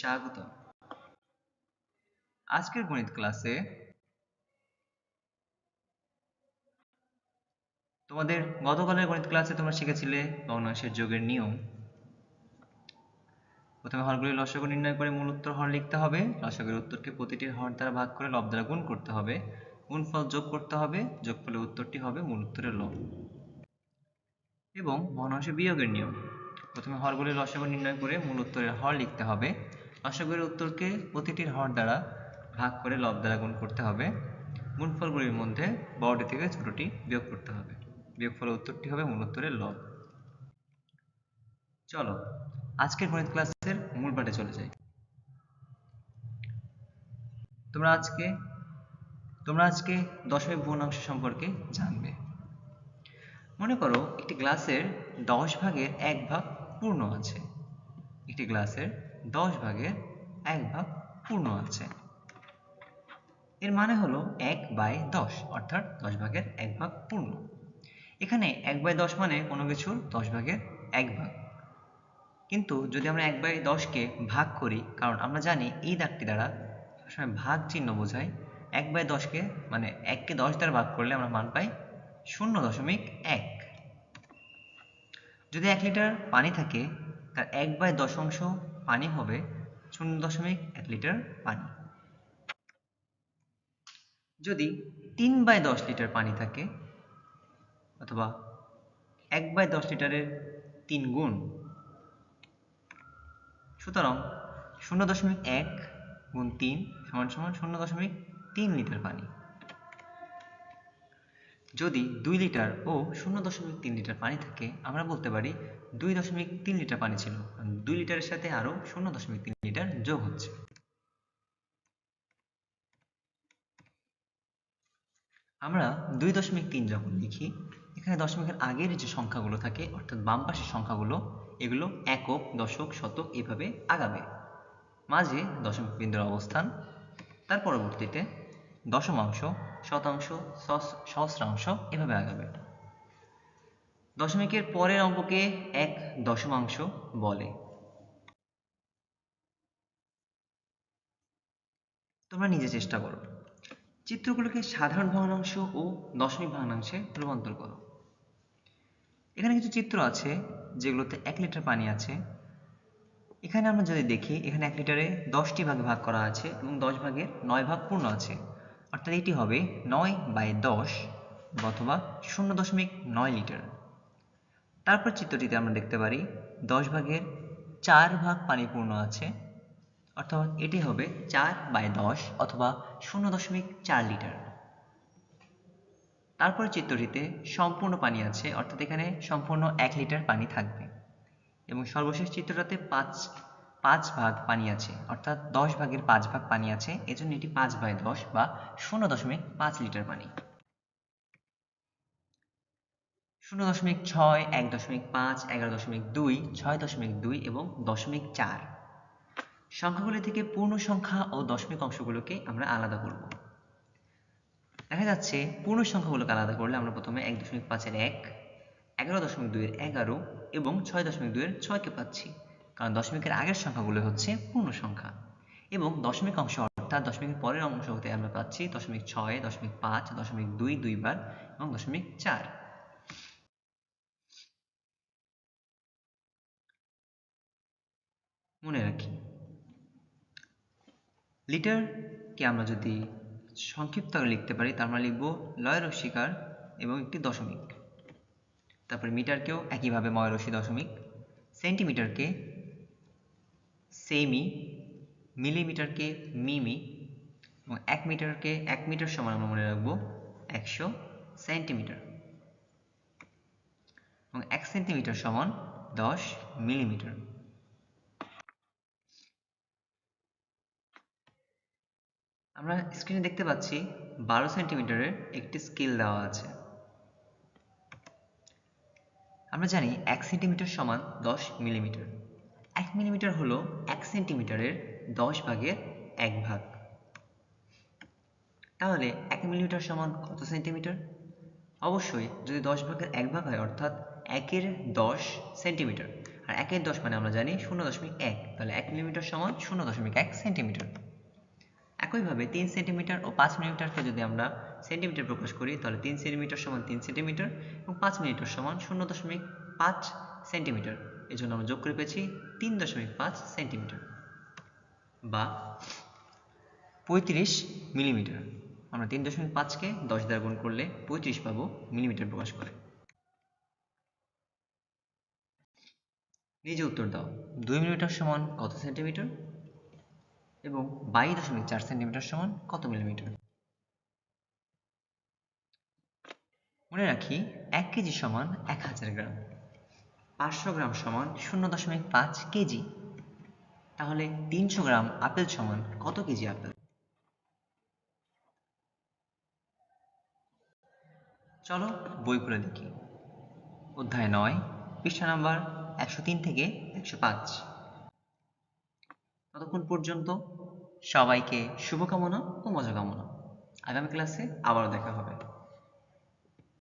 স্বাগত। আজকের গণিত ক্লাসে তোমাদের গতকালের গণিত ক্লাসে তোমরা শিখেছিলে ভগ্নাংশের যোগের নিয়ম। প্রথমে হরগুলি লসাগু নির্ণয় করে মূল উত্তর হর লিখতে হবে। লসাগুর উত্তরকে প্রতিটির হর দ্বারা ভাগ করে লব দ্বারা গুণ করতে হবে। গুণফল যোগ করতে হবে। যোগ যোগফলের উত্তরটি হবে মূল উত্তরের লব। এবং ভগ্নাংশে বিয়োগের নিয়ম। প্রথমে হরগুলি লসাগু নির্ণয় করে মূল উত্তরের হর লিখতে হবে। লসাগুর উত্তরকে প্রতিটির হর দ্বারা ভাগ করে লব দ্বারা গুণ করতে হবে। গুণফলগুলির মধ্যে বড়টি থেকে ছোটটি বিয়োগ করতে হবে। বিয়োগফলের উত্তরটি হবে মূল উত্তরের লব। চলো, আজকের গণিত ক্লাসের মূল পাঠে চলে যাই। তোমরা আজকে তোমরা আজকে দশমিক ভগ্নাংশ সম্পর্কে জানবে। মনে করো একটি গ্লাসের দশ ভাগের এক ভাগ পূর্ণ আছে। একটি গ্লাসের দশ ভাগের এক ভাগ পূর্ণ আছে। এর মানে হলো এক বাই দশ, অর্থাৎ দশ ভাগের এক ভাগ পূর্ণ। এখানে এক বাই দশ মানে কোনো কিছুর দশ ভাগের এক ভাগ। কিন্তু যদি আমরা এক বাই দশকে ভাগ করি, কারণ আমরা জানি এই দাগটি দ্বারা সবসময় ভাগ চিহ্ন বোঝায়, এক বাই দশকে মানে এককে দশ দ্বারা ভাগ করলে আমরা মান পাই শূন্য দশমিক এক। যদি এক লিটার পানি থাকে, তার এক বাই দশ অংশ পানি হবে শূন্য দশমিক এক লিটার পানি। যদি তিন বাই দশ লিটার পানি থাকে অথবা এক বাই দশ লিটারের তিন গুণ, সুতরাং শূন্য দশমিক এক গুণ তিন সমান সমান শূন্য দশমিক তিন লিটার পানি। যদি দুই লিটার ও শূন্য দশমিক তিন লিটার পানি থাকে, আমরা বলতে পারি দুই দশমিক তিন লিটার পানি ছিল। দুই লিটারের সাথে আরও শূন্য দশমিক তিন লিটার যোগ হচ্ছে। আমরা দুই দশমিক তিন যখন লিখি, এখানে দশমিকের আগের যে সংখ্যাগুলো থাকে, অর্থাৎ বাম পাশের সংখ্যাগুলো, এগুলো একক, দশক, শতক এভাবে আগাবে। মাঝে দশমিক বিন্দুর অবস্থান, তার পরবর্তীতে দশমাংশ শতাংশ সহস্রাংশ এভাবে আগাবে দশমিকের পরের অঙ্ককে এক দশমাংশ বলে। তোমরা নিজে চেষ্টা করো। চিত্রগুলোকে সাধারণ ভগ্নাংশ ও দশমিক ভগ্নাংশে রূপান্তর করো। এখানে কিছু চিত্র আছে যেগুলোতে এক লিটার পানি আছে। এখানে আমরা যদি দেখি, এখানে এক লিটারে দশটি ভাগে ভাগ করা আছে এবং দশ ভাগের নয় ভাগ পূর্ণ আছে। অর্থাৎ এটি হবে নয় বাই দশ অথবা শূন্য দশমিক নয় লিটার। তারপর চিত্রটিতে আমরা দেখতে পারি দশ ভাগের চার ভাগ পানি পূর্ণ আছে, অর্থাৎ এটি হবে চার বাই দশ অথবা শূন্য দশমিক চার লিটার। তারপর চিত্রটিতে সম্পূর্ণ পানি আছে, অর্থাৎ এখানে সম্পূর্ণ এক লিটার পানি থাকবে। এবং সর্বশেষ চিত্রটাতে পাঁচ পাঁচ ভাগ পানি আছে, অর্থাৎ দশ ভাগের পাঁচ ভাগ পানি আছে, এজন্য এটি পাঁচ বাই দশ বা শূন্য দশমিক পাঁচ লিটার পানি। শূন্য দশমিক ছয়, এক দশমিক পাঁচ, এগারো দশমিক দুই, ছয় দশমিক দুই এবং দশমিক চার। সংখ্যাগুলি থেকে পূর্ণ সংখ্যা ও দশমিক অংশগুলোকে আমরা আলাদা করব। দেখা যাচ্ছে পূর্ণ সংখ্যাগুলোকে আলাদা করলে আমরা প্রথমে এক দশমিক পাঁচের এক, এগারো দশমিক দুইয়ের এগারো এবং ছয় দশমিক দুইয়ের ছয়কে পাচ্ছি। কারণ দশমিকের আগের সংখ্যাগুলো হচ্ছে পূর্ণ সংখ্যা। এবং দশমিক অংশ অর্থাৎ দশমিকের পরের অংশ হতে আমরা পাচ্ছি দশমিক ছয়, দশমিক পাঁচ, দশমিক দুই দুইবার এবং দশমিক চার। মনে রাখি। লিটারকে আমরা যদি সংক্ষিপ্ত লিখতে পারি, তার আমরা লিখব লয় রস্বীকার এবং একটি দশমিক। তারপরে মিটারকেও একইভাবে ময়রসি দশমিক। সেন্টিমিটারকে সেমি মিলিমিটারকে মিমি এবং এক মিটারকে এক মিটার সমান আমরা মনে রাখব একশো সেন্টিমিটার এবং এক সেন্টিমিটার সমান দশ মিলিমিটার। আমরা স্ক্রিনে দেখতে পাচ্ছি বারো সেন্টিমিটারের একটি স্কেল দেওয়া আছে। আমরা জানি এক সেন্টিমিটার সমান দশ মিলিমিটার। এক মিলিমিটার হলো এক সেন্টিমিটারের দশ ভাগের এক ভাগ। তাহলে এক মিলিমিটার সমান কত সেন্টিমিটার? অবশ্যই যদি দশ ভাগের এক ভাগ হয়, অর্থাৎ একের দশ সেন্টিমিটার। আর একের দশ মানে আমরা জানি শূন্য দশমিক এক। তাহলে এক মিলিমিটার সমান শূন্য দশমিক এক সেন্টিমিটার। একইভাবে তিন সেন্টিমিটার ও পাঁচ মিলিমিটারকে যদি আমরা সেন্টিমিটার প্রকাশ করি, তাহলে তিন সেন্টিমিটার সমান তিন সেন্টিমিটার এবং পাঁচ মিলিমিটার সমান শূন্য দশমিক পাঁচ সেন্টিমিটার। এই জন্য আমরা যোগ করে পেয়েছি তিন দশমিক পাঁচ সেন্টিমিটার বা পঁয়ত্রিশ মিলিমিটার। আমরা তিন দশমিক পাঁচকে দশ দ্বারা গুণ করলে পঁয়ত্রিশ পাবো মিলিমিটার প্রকাশ করে। নিজে উত্তর দাও, দুই মিলিমিটার সমান কত সেন্টিমিটার এবং বাইশ দশমিক চার সেন্টিমিটার সমান কত মিলিমিটার? মনে রাখি এক কেজি সমান এক হাজার গ্রাম। পাঁচশো গ্রাম সমান শূন্য দশমিক পাঁচ কেজি। তাহলে তিনশো গ্রাম আপেল সমান কত কেজি আপেল? চলো বই খুলে দেখি। অধ্যায় নয়, পৃষ্ঠা নাম্বার একশো তিন থেকে একশো পাঁচ। ততক্ষণ পর্যন্ত সবাইকে শুভকামনা ও মজা কামনা আগামী ক্লাসে আবারও দেখা হবে।